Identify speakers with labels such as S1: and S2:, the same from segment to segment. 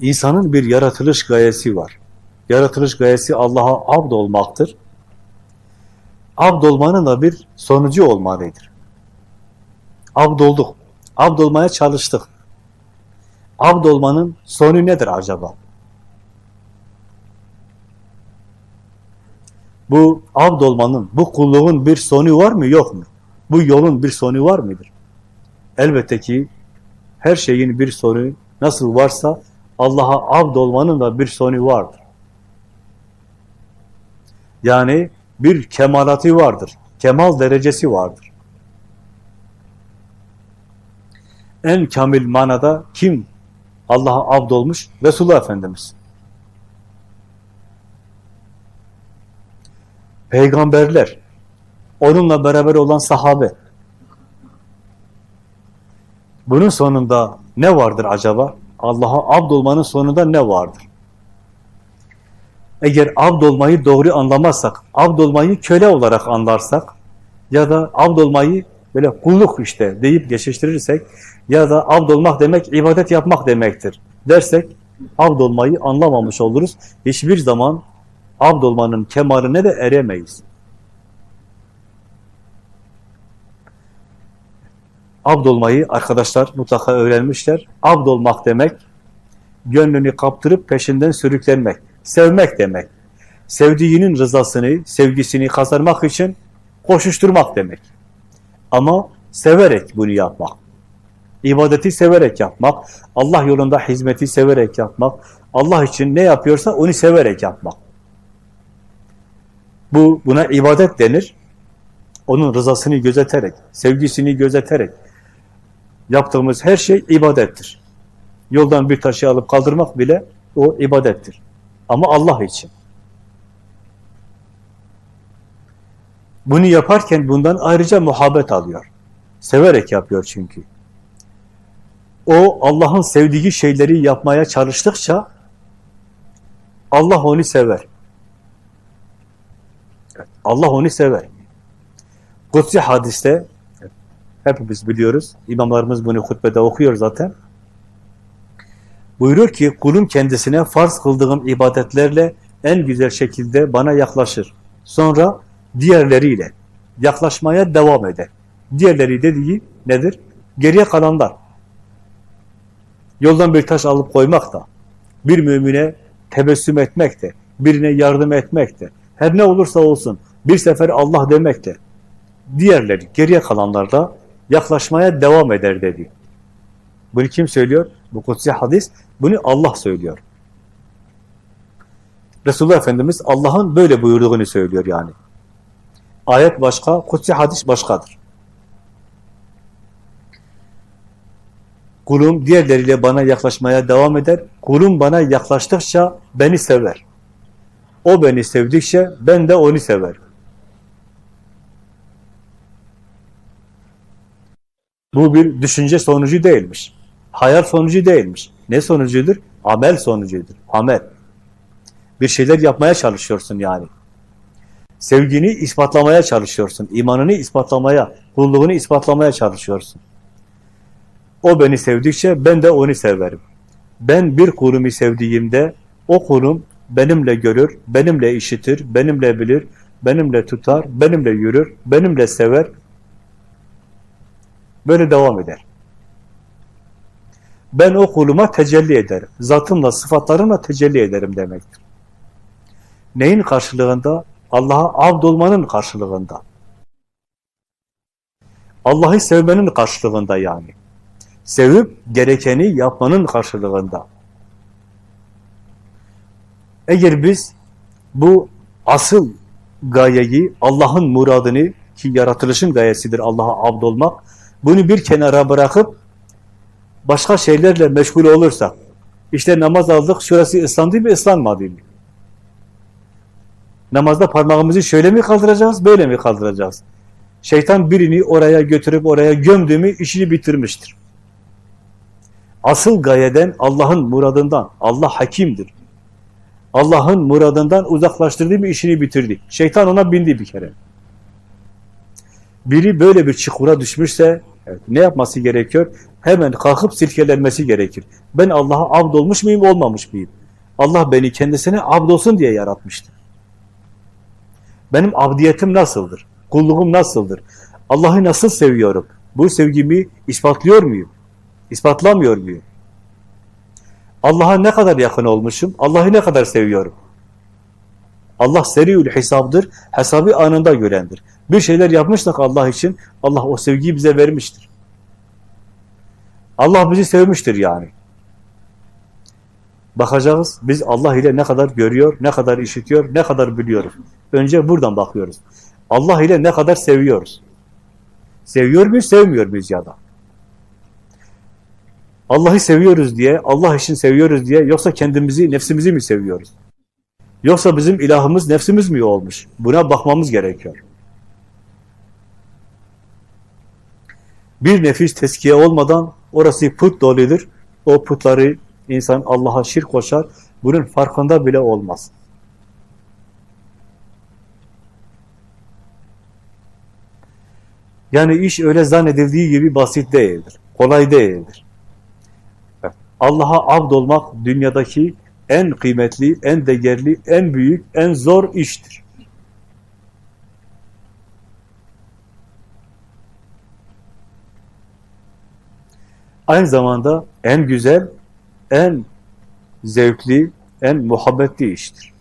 S1: İnsanın bir yaratılış gayesi var. Yaratılış gayesi Allah'a abd olmaktır. Abd olmanın da bir sonucu olmalıdır. Abd olduk. Abd olmaya çalıştık. Abd olmanın sonu nedir acaba? Bu abd olmanın, bu kulluğun bir sonu var mı yok mu? Bu yolun bir sonu var mıdır? Elbette ki her şeyin bir sonu nasıl varsa Allah'a abd olmanın da bir sonu vardır. Yani bir kemalatı vardır. Kemal derecesi vardır. En kamil manada kim Allah'a abd olmuş? Resulullah Efendimiz. Peygamberler, onunla beraber olan sahabe. Bunun sonunda ne vardır acaba? Allah'a abd olmanın sonunda ne vardır? Eğer abd olmayı doğru anlamazsak, abd olmayı köle olarak anlarsak ya da abd olmayı böyle kulluk işte deyip geçiştirirsek ya da abd olmak demek ibadet yapmak demektir dersek abd olmayı anlamamış oluruz. Hiçbir zaman abd olmanın kemaline de eremeyiz. Abd olmayı arkadaşlar mutlaka öğrenmişler. Abd olmak demek gönlünü kaptırıp peşinden sürüklenmek, sevmek demek. Sevdiğinin rızasını, sevgisini kazanmak için koşuşturmak demek. Ama severek bunu yapmak. İbadeti severek yapmak, Allah yolunda hizmeti severek yapmak, Allah için ne yapıyorsa onu severek yapmak. Bu buna ibadet denir. Onun rızasını gözeterek, sevgisini gözeterek yaptığımız her şey ibadettir. Yoldan bir taşı alıp kaldırmak bile o ibadettir. Ama Allah için. Bunu yaparken bundan ayrıca muhabbet alıyor. Severek yapıyor çünkü. O Allah'ın sevdiği şeyleri yapmaya çalıştıkça Allah onu sever. Allah onu sever. Kutsi hadiste hepimiz biliyoruz. İmamlarımız bunu hutbede okuyor zaten. Buyurur ki kulum kendisine farz kıldığım ibadetlerle en güzel şekilde bana yaklaşır. Sonra diğerleriyle yaklaşmaya devam eder. Diğerleri dediği nedir? Geriye kalanlar. Yoldan bir taş alıp koymak da, bir mümine tebessüm etmek de, birine yardım etmek de, her ne olursa olsun bir sefer Allah demek de, diğerleri, geriye kalanlar da yaklaşmaya devam eder dedi. Bunu kim söylüyor? Bu kutsi hadis, bunu Allah söylüyor. Resulullah Efendimiz Allah'ın böyle buyurduğunu söylüyor yani. Ayet başka, kutsi hadis başkadır. Kulum diğerleriyle bana yaklaşmaya devam eder. Kulum bana yaklaştıkça beni sever. O beni sevdikçe ben de onu severim. Bu bir düşünce sonucu değilmiş. Hayal sonucu değilmiş. Ne sonucudur? Amel sonucudur. Amel. Bir şeyler yapmaya çalışıyorsun yani. Sevgini ispatlamaya çalışıyorsun. imanını ispatlamaya, kulluğunu ispatlamaya çalışıyorsun. O beni sevdikçe ben de onu severim. Ben bir kulumu sevdiğimde o kulum benimle görür, benimle işitir, benimle bilir, benimle tutar, benimle yürür, benimle sever. Böyle devam eder. Ben o kuluma tecelli ederim. Zatımla, sıfatlarımla tecelli ederim demektir. Neyin karşılığında? Allah'a abd olmanın karşılığında. Allah'ı sevmenin karşılığında yani. Sevip gerekeni yapmanın karşılığında. Eğer biz bu asıl gayeyi, Allah'ın muradını ki yaratılışın gayesidir Allah'a abd olmak, bunu bir kenara bırakıp başka şeylerle meşgul olursak, işte namaz aldık, şurası ıslandı mı, ıslanmadı mı? Namazda parmağımızı şöyle mi kaldıracağız, böyle mi kaldıracağız? Şeytan birini oraya götürüp oraya gömdü mü işini bitirmiştir. Asıl gayeden Allah'ın muradından, Allah hakimdir. Allah'ın muradından uzaklaştırdığı bir işini bitirdi. Şeytan ona bindi bir kere. Biri böyle bir çukura düşmüşse evet, ne yapması gerekiyor? hemen kalkıp silkelenmesi gerekir. Ben Allah'a abd olmuş muyum, olmamış mıyım? Allah beni kendisine abd olsun diye yaratmıştır. Benim abdiyetim nasıldır? Kulluğum nasıldır? Allah'ı nasıl seviyorum? Bu sevgimi ispatlıyor muyum? İspatlamıyor muyum? Allah'a ne kadar yakın olmuşum? Allah'ı ne kadar seviyorum? Allah seriül hesabdır, hesabı anında görendir. Bir şeyler yapmışsak Allah için, Allah o sevgiyi bize vermiştir. Allah bizi sevmiştir yani. Bakacağız, biz Allah ile ne kadar görüyor, ne kadar işitiyor, ne kadar biliyoruz. Önce buradan bakıyoruz. Allah ile ne kadar seviyoruz. Seviyor muyuz, sevmiyor muyuz ya da? Allah'ı seviyoruz diye, Allah için seviyoruz diye, yoksa kendimizi, nefsimizi mi seviyoruz? Yoksa bizim ilahımız nefsimiz mi olmuş? Buna bakmamız gerekiyor. Bir nefis teskiye olmadan orası put doludur. O putları insan Allah'a şirk koşar. Bunun farkında bile olmaz. Yani iş öyle zannedildiği gibi basit değildir. Kolay değildir. Allah'a abd olmak dünyadaki en kıymetli, en değerli, en büyük, en zor iştir. Aynı zamanda en güzel, en zevkli, en muhabbetli iştir.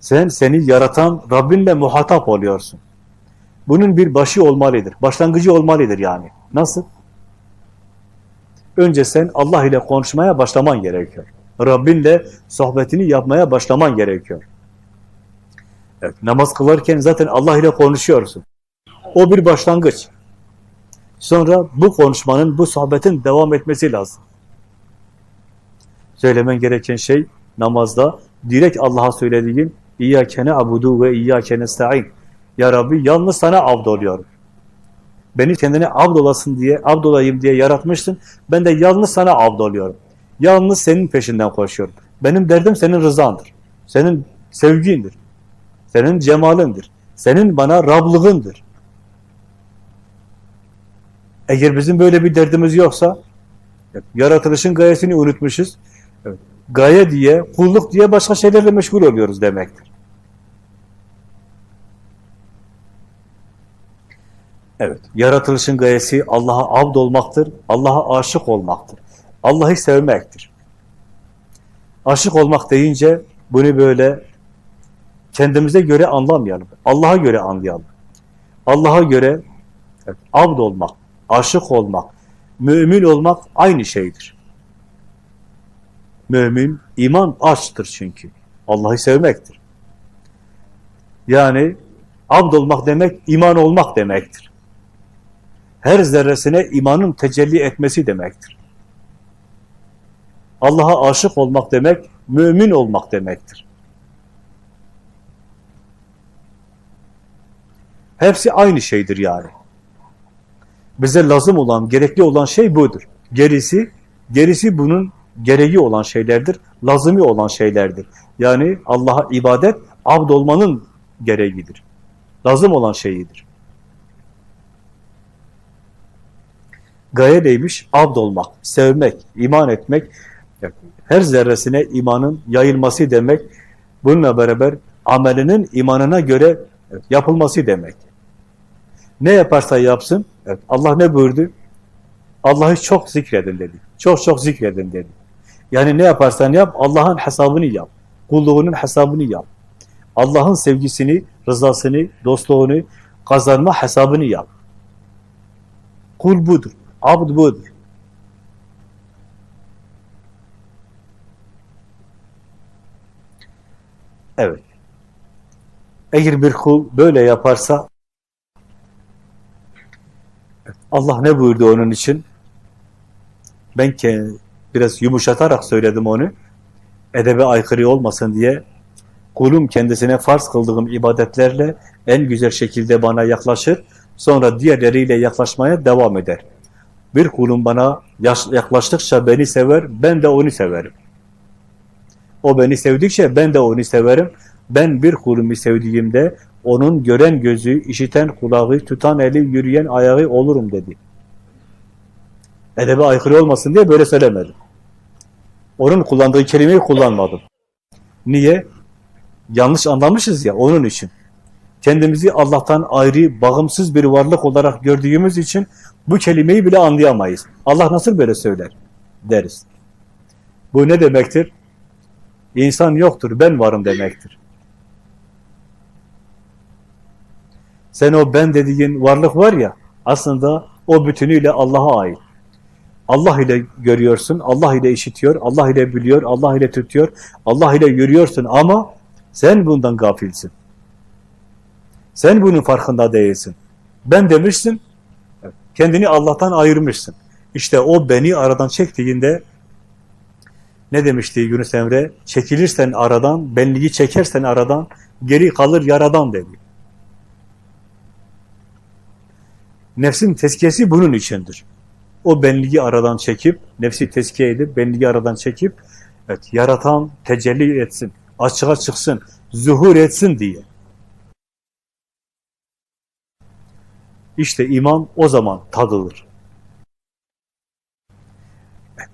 S1: Sen seni yaratan Rabbinle muhatap oluyorsun. Bunun bir başı olmalıdır, başlangıcı olmalıdır yani. Nasıl? Önce sen Allah ile konuşmaya başlaman gerekiyor. Rabbinle sohbetini yapmaya başlaman gerekiyor. Evet, namaz kılarken zaten Allah ile konuşuyorsun. O bir başlangıç. Sonra bu konuşmanın, bu sohbetin devam etmesi lazım. Söylemen gereken şey namazda direkt Allah'a söylediğin İyyâkene abudu ve iyyâkene sta'in. Ya Rabbi yalnız sana abd oluyorum. Beni kendine abd olasın diye, abd olayım diye yaratmışsın. Ben de yalnız sana abd oluyorum. Yalnız senin peşinden koşuyorum. Benim derdim senin rızandır. Senin sevgindir. Senin cemalindir. Senin bana Rablığındır. Eğer bizim böyle bir derdimiz yoksa, yaratılışın gayesini unutmuşuz. Evet, gaye diye, kulluk diye başka şeylerle meşgul oluyoruz demektir. Evet, yaratılışın gayesi Allah'a abd olmaktır, Allah'a aşık olmaktır. Allah'ı sevmektir. Aşık olmak deyince bunu böyle kendimize göre anlamayalım. Allah'a göre anlayalım. Allah'a göre evet, abd olmak, aşık olmak, mümin olmak aynı şeydir. Mümin, iman açtır çünkü. Allah'ı sevmektir. Yani abd olmak demek, iman olmak demektir. Her zerresine imanın tecelli etmesi demektir. Allah'a aşık olmak demek, mümin olmak demektir. Hepsi aynı şeydir yani. Bize lazım olan, gerekli olan şey budur. Gerisi, gerisi bunun gereği olan şeylerdir, lazımı olan şeylerdir. Yani Allah'a ibadet, abd olmanın gereğidir. Lazım olan şeyidir. Gaye neymiş? Abd olmak, sevmek, iman etmek, her zerresine imanın yayılması demek, bununla beraber amelinin imanına göre yapılması demek. Ne yaparsa yapsın, evet, Allah ne buyurdu? Allah'ı çok zikredin dedi. Çok çok zikredin dedi. Yani ne yaparsan yap, Allah'ın hesabını yap. Kulluğunun hesabını yap. Allah'ın sevgisini, rızasını, dostluğunu kazanma hesabını yap. Kul budur. Abd budur. Evet. Eğer bir kul böyle yaparsa Allah ne buyurdu onun için? Ben biraz yumuşatarak söyledim onu. Edebe aykırı olmasın diye kulum kendisine farz kıldığım ibadetlerle en güzel şekilde bana yaklaşır. Sonra diğerleriyle yaklaşmaya devam eder. Bir kulum bana yaklaştıkça beni sever, ben de onu severim. O beni sevdikçe ben de onu severim. Ben bir kulumu sevdiğimde onun gören gözü, işiten kulağı, tutan eli, yürüyen ayağı olurum dedi. Edebe aykırı olmasın diye böyle söylemedim. Onun kullandığı kelimeyi kullanmadım. Niye? Yanlış anlamışız ya onun için. Kendimizi Allah'tan ayrı, bağımsız bir varlık olarak gördüğümüz için bu kelimeyi bile anlayamayız. Allah nasıl böyle söyler deriz. Bu ne demektir? İnsan yoktur, ben varım demektir. Sen o ben dediğin varlık var ya, aslında o bütünüyle Allah'a ait. Allah ile görüyorsun, Allah ile işitiyor, Allah ile biliyor, Allah ile tutuyor, Allah ile yürüyorsun ama sen bundan gafilsin. Sen bunun farkında değilsin. Ben demişsin, kendini Allah'tan ayırmışsın. İşte o beni aradan çektiğinde ne demişti Yunus Emre? Çekilirsen aradan, benliği çekersen aradan, geri kalır yaradan dedi. Nefsin tezkiyesi bunun içindir. O benliği aradan çekip, nefsi tezkiye edip, benliği aradan çekip, evet, yaratan tecelli etsin, açığa çıksın, zuhur etsin diye. İşte iman o zaman tadılır.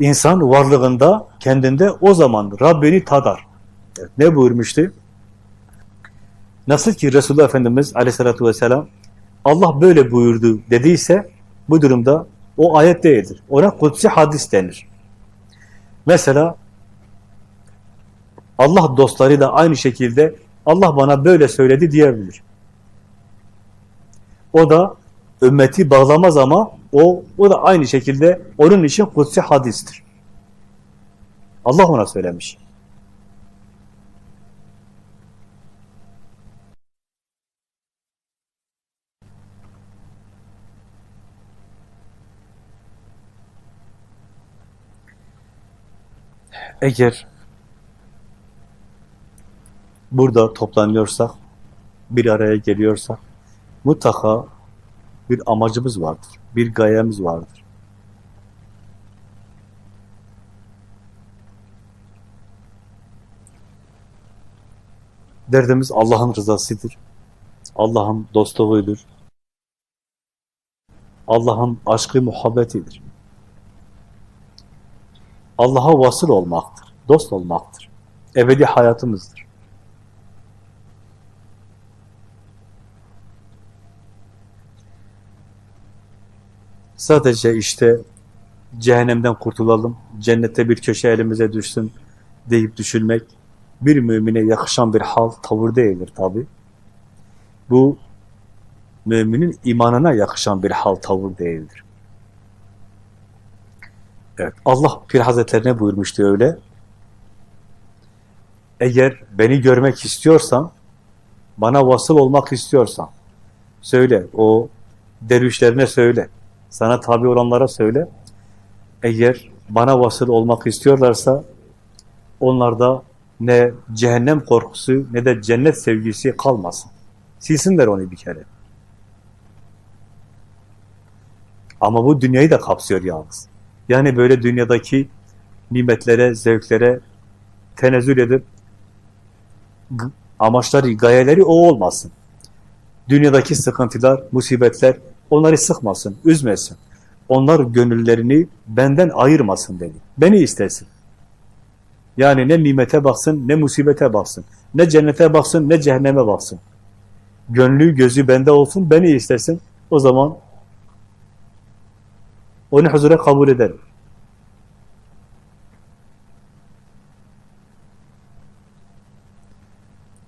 S1: İnsan varlığında, kendinde o zaman Rabbini tadar. Ne buyurmuştu? Nasıl ki Resulullah Efendimiz aleyhissalatü vesselam Allah böyle buyurdu dediyse bu durumda o ayet değildir. Ona kutsi hadis denir. Mesela Allah dostları da aynı şekilde Allah bana böyle söyledi diyebilir. O da ümmeti bağlamaz ama o o da aynı şekilde onun için kutsi hadistir. Allah ona söylemiş. Eğer burada toplanıyorsak, bir araya geliyorsak, mutlaka bir amacımız vardır, bir gayemiz vardır. Derdimiz Allah'ın rızasıdır. Allah'ın dostluğudur. Allah'ın aşkı, muhabbetidir. Allah'a vasıl olmaktır, dost olmaktır. Ebedi hayatımızdır. Sadece işte cehennemden kurtulalım, cennette bir köşe elimize düşsün deyip düşünmek bir mümine yakışan bir hal, tavır değildir tabi. Bu müminin imanına yakışan bir hal, tavır değildir. Evet, Allah Pir Hazretlerine buyurmuştu öyle. Eğer beni görmek istiyorsan, bana vasıl olmak istiyorsan, söyle, o dervişlerine söyle, sana tabi olanlara söyle. Eğer bana vasıl olmak istiyorlarsa, onlarda ne cehennem korkusu ne de cennet sevgisi kalmasın. Silsinler onu bir kere. Ama bu dünyayı da kapsıyor yalnız. Yani böyle dünyadaki nimetlere, zevklere tenezzül edip amaçları, gayeleri o olmasın. Dünyadaki sıkıntılar, musibetler onları sıkmasın, üzmesin. Onlar gönüllerini benden ayırmasın dedi. Beni istesin. Yani ne nimete baksın, ne musibete baksın. Ne cennete baksın, ne cehenneme baksın. Gönlü, gözü bende olsun, beni istesin. O zaman onu huzura kabul ederim.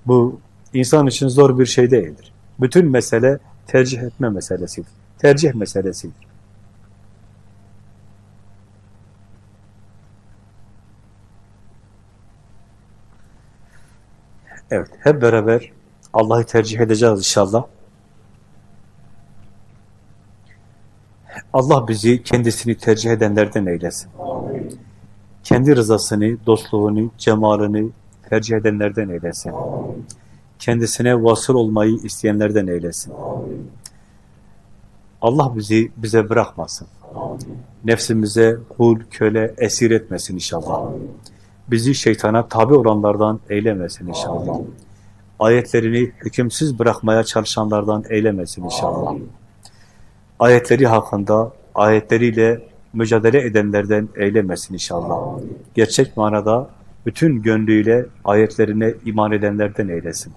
S1: Bu insan için zor bir şey değildir. Bütün mesele tercih etme meselesidir. Tercih meselesidir. Evet, hep beraber Allah'ı tercih edeceğiz inşallah. Allah bizi kendisini tercih edenlerden eylesin. Kendi rızasını, dostluğunu, cemalini tercih edenlerden eylesin. Kendisine vasıl olmayı isteyenlerden eylesin. Allah bizi bize bırakmasın. Nefsimize kul, köle, esir etmesin inşallah. Bizi şeytana tabi olanlardan eylemesin inşallah. Ayetlerini hükümsüz bırakmaya çalışanlardan eylemesin inşallah. Ayetleri hakkında, ayetleriyle mücadele edenlerden eylemesin inşallah. Gerçek manada bütün gönlüyle ayetlerine iman edenlerden eylesin.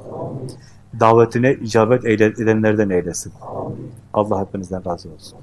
S1: Davetine icabet edenlerden eylesin. Allah hepinizden razı olsun.